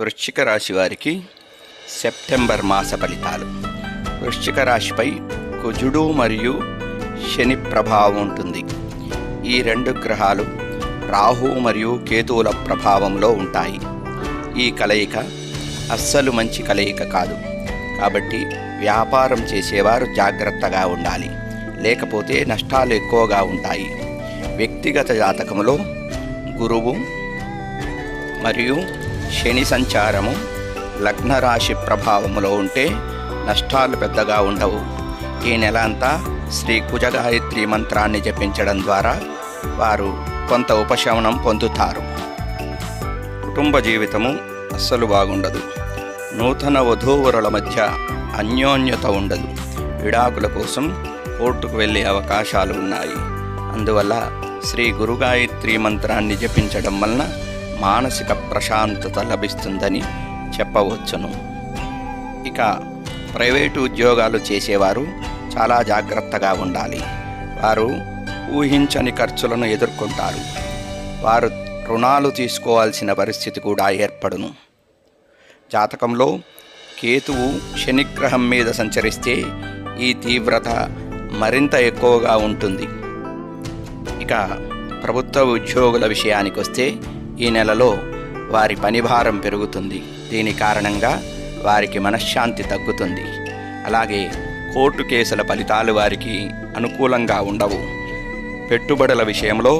వృశ్చిక రాశి వారికి సెప్టెంబర్ మాస ఫలితాలు. వృశ్చిక రాశిపై కుజుడు మరియు శని ప్రభావం ఉంటుంది. ఈ రెండు గ్రహాలు రాహు మరియు కేతువుల ప్రభావంలో ఉంటాయి. ఈ కలయిక అస్సలు మంచి కలయిక కాదు. కాబట్టి వ్యాపారం చేసేవారు జాగ్రత్తగా ఉండాలి. లేకపోతే నష్టాలు ఎక్కువగా ఉంటాయి. వ్యక్తిగత జాతకంలో గురువు మరియు శని సంచారము లగ్నరాశి ప్రభావములో ఉంటే నష్టాలు పెద్దగా ఉండవు. ఈ నెల అంతా శ్రీ కుజగాయత్రి మంత్రాన్ని జపించడం ద్వారా వారు కొంత ఉపశమనం పొందుతారు. కుటుంబ జీవితము అస్సలు బాగుండదు. నూతన వధూవరుల మధ్య అన్యోన్యత ఉండదు. విడాకుల కోసం కోర్టుకు వెళ్ళే అవకాశాలు ఉన్నాయి. అందువల్ల శ్రీ గురుగాయత్రి మంత్రాన్ని జపించడం వలన మానసిక ప్రశాంతత లభిస్తుందని చెప్పవచ్చును. ఇక ప్రైవేటు ఉద్యోగాలు చేసేవారు చాలా జాగ్రత్తగా ఉండాలి. వారు ఊహించని ఖర్చులను ఎదుర్కొంటారు. వారు రుణాలు తీసుకోవాల్సిన పరిస్థితి కూడా ఏర్పడును. జాతకంలో కేతువు శనిగ్రహం మీద సంచరిస్తే ఈ తీవ్రత మరింత ఎక్కువగా ఉంటుంది. ఇక ప్రభుత్వ ఉద్యోగుల విషయానికి వస్తే ఈ నెలలో వారి పనిభారం పెరుగుతుంది. దీని కారణంగా వారికి మనశ్శాంతి తగ్గుతుంది. అలాగే కోర్టు కేసుల ఫలితాలు వారికి అనుకూలంగా ఉండవు. పెట్టుబడుల విషయంలో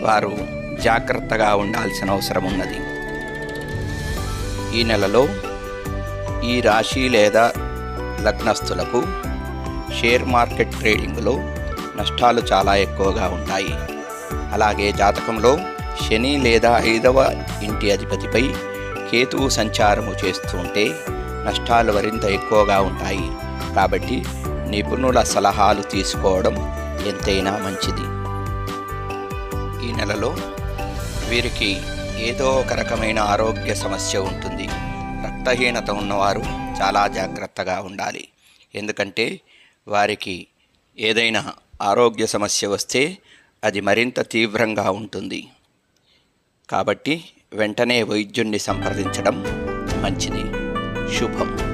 వారు జాగ్రత్తగా ఉండాల్సిన అవసరం ఉన్నది. ఈ నెలలో ఈ రాశి లేదా లగ్నస్థులకు షేర్ మార్కెట్ ట్రేడింగ్లో నష్టాలు చాలా ఎక్కువగా ఉంటాయి. అలాగే జాతకంలో శని లేదా ఐదవ ఇంటి అధిపతిపై కేతువు సంచారము చేస్తుంటే నష్టాలు మరింత ఎక్కువగా ఉంటాయి. కాబట్టి నిపుణుల సలహాలు తీసుకోవడం ఎంతైనా మంచిది. ఈ నెలలో వీరికి ఏదో ఒక రకమైన ఆరోగ్య సమస్య ఉంటుంది. రక్తహీనత ఉన్నవారు చాలా జాగ్రత్తగా ఉండాలి. ఎందుకంటే వారికి ఏదైనా ఆరోగ్య సమస్య వస్తే అది మరింత తీవ్రంగా ఉంటుంది. కాబట్టి వెంటనే వైద్యుణ్ణి సంప్రదించడం మంచిది. శుభం.